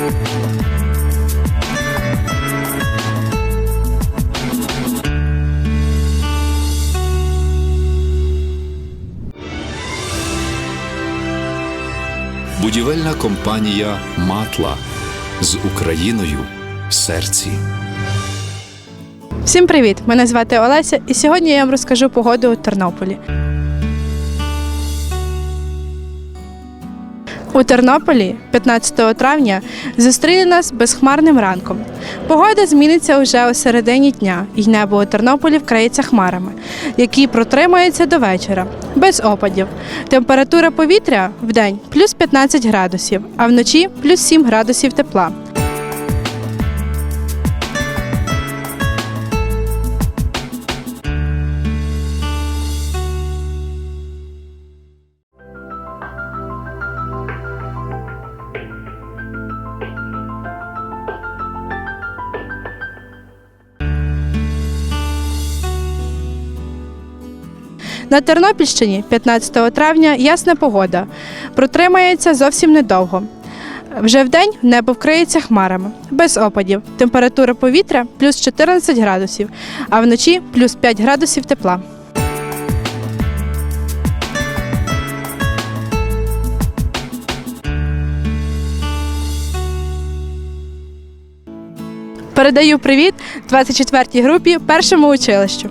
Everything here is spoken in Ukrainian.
Будівельна компанія Матла з Україною в серці. Всім привіт! Мене звати Олеся, і сьогодні я вам розкажу погоду у Тернополі. У Тернополі 15 травня зустріне нас безхмарним ранком. Погода зміниться уже у середині дня, і небо у Тернополі вкриється хмарами, які протримаються до вечора, без опадів. Температура повітря в день плюс 15 градусів, а вночі плюс 7 градусів тепла. На Тернопільщині 15 травня ясна погода. Протримається зовсім недовго. Вже вдень небо вкриється хмарами, без опадів. Температура повітря плюс 14 градусів, а вночі плюс 5 градусів тепла. Передаю привіт 24-й групі першому училищу.